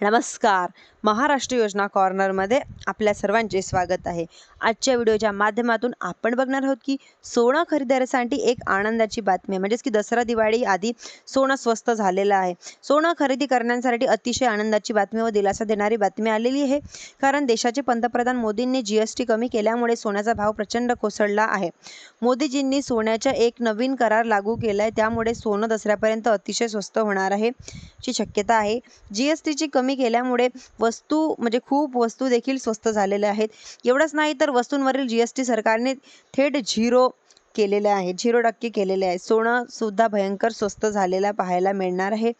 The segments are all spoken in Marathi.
नमस्कार. महाराष्ट्र योजना कॉर्नरमध्ये आपल्या सर्वांचे स्वागत आहे. आजच्या व्हिडिओच्या माध्यमातून आपण बघणार आहोत की सोनं खरेदीदारासाठी एक आनंदाची बातमी आहे. म्हणजेच की दसरा दिवाळी आधी सोनं स्वस्त झालेलं आहे. सोनं खरेदी करण्यासाठी अतिशय आनंदाची बातमी व दिलासा देणारी बातमी आलेली आहे. कारण देशाचे पंतप्रधान मोदींनी जी एस टी कमी केल्यामुळे सोन्याचा भाव प्रचंड कोसळला आहे. मोदीजींनी सोन्याचा एक नवीन करार लागू केला आहे त्यामुळे सोनं दसऱ्यापर्यंत अतिशय स्वस्त होणार आहे. ची शक्यता आहे. जी एस टीची कमी केल्यामुळे वस्तू म्हणजे खूप वस्तू देखील स्वस्त झालेल्या आहेत. एवढंच नाही तर वस्तूंवरील जी एस टी सरकारने थेट झिरो केलेले आहे झिरो टक्के केलेले आहे सोनं सुद्धा भयंकर स्वस्त झालेला पाहायला मिळणार आहे.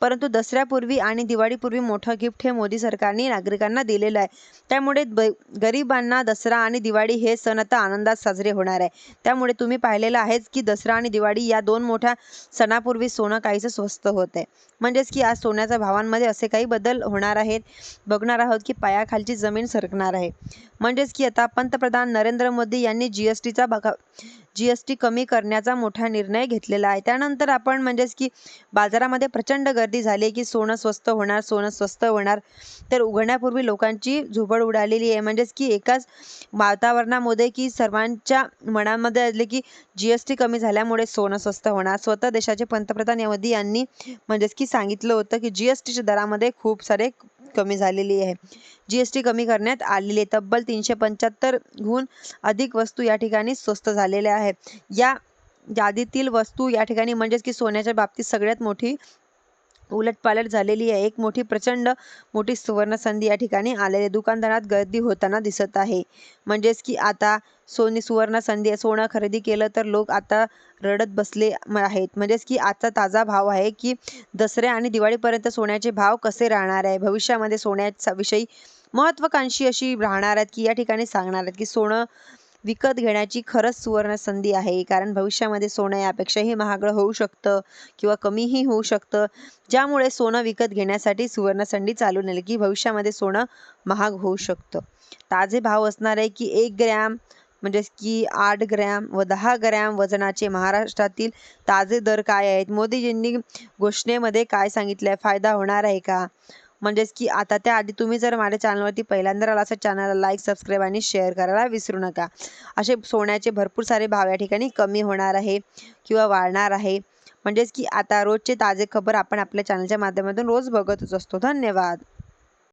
परंतु दसऱ्यापूर्वी आणि दिवाळीपूर्वी मोठं गिफ्ट हे मोदी सरकारने नागरिकांना दिलेलं आहे. त्यामुळे ब गरिबांना दसरा आणि दिवाळी हे सण आता आनंदात साजरे होणार आहे. त्यामुळे तुम्ही पाहिलेलं आहेच की दसरा आणि दिवाळी या दोन मोठ्या सणापूर्वी सोनं काहीचं स्वस्त होत आहे म्हणजेच की आज सोन्याच्या भावांमध्ये असे काही बदल होणार आहेत. बघणार आहोत की पायाखालची जमीन सरकणार आहे. म्हणजेच की आता पंतप्रधान नरेंद्र मोदी यांनी जी एस टीचा बघा जी एस टी कमी करण्याचा मोठा निर्णय घेतलेला आहे. त्यानंतर आपण म्हणजेच की बाजारामध्ये प्रचंड गर्दी झाली की सोनं स्वस्त होणार सोनं स्वस्त होणार. तर उघडण्यापूर्वी लोकांची झुबड उडालेली आहे. म्हणजेच की एकाच वातावरणामध्ये की सर्वांच्या मनामध्ये आले की जी एस टी कमी झाल्यामुळे सोनं स्वस्त होणार. स्वतः देशाचे पंतप्रधान मोदी यांनी म्हणजेच की सांगितलं होतं की जी एस टीच्या दरामध्ये खूप सारे कमी झालेली आहे. जी एस टी कमी करण्यात आलेली आहे. तब्बल तीनशे पंच्याहत्तर पंच्याहत्तरहून अधिक वस्तू या ठिकाणी स्वस्त झालेल्या आहेत. या यादीतील वस्तू या ठिकाणी म्हणजेच की सोन्याच्या बाबतीत सगळ्यात मोठी उलटपालट झालेली आहे. एक मोठी प्रचंड मोठी सुवर्ण संधी या ठिकाणी आलेली दुकानदारात गर्दी होताना दिसत आहे. म्हणजेच की आता सोनी सुवर्ण संधी सोनं खरेदी केलं तर लोक आता रडत बसले आहेत. म्हणजेच की आजचा ताजा भाव आहे की दसऱ्या आणि दिवाळीपर्यंत सोन्याचे भाव कसे राहणार आहे? भविष्यामध्ये सोन्याचा विषयी महत्त्वाकांक्षी अशी राहणार आहेत की या ठिकाणी सांगणार आहेत की सोनं विकत घेण्याची खरंच सुवर्ण संधी आहे. कारण भविष्यामध्ये सोनं यापेक्षाही महागडं होऊ शकतं किंवा कमीही होऊ शकतं. ज्यामुळे सोनं विकत घेण्यासाठी सुवर्ण संधी चालून की भविष्यामध्ये सोनं महाग होऊ शकतं. ताजे भाव असणार आहे की एक ग्रॅम म्हणजेच की आठ ग्रॅम व दहा ग्रॅम वजनाचे महाराष्ट्रातील ताजे दर काय आहेत? मोदीजींनी घोषणेमध्ये काय सांगितलं आहे फायदा होणार आहे का? म्हणजेच की आता त्या आधी तुम्ही जर माझ्या चॅनलवरती पहिल्यांदा आला असेल चॅनलला लाईक सबस्क्राईब आणि शेअर करायला विसरू नका. असे सोन्याचे भरपूर सारे भाव या ठिकाणी कमी होणार आहे किंवा वाढणार आहे. म्हणजेच की आता रोजचे ताजे खबर आपण आपल्या चॅनलच्या माध्यमातून रोज बघतच असतो. धन्यवाद.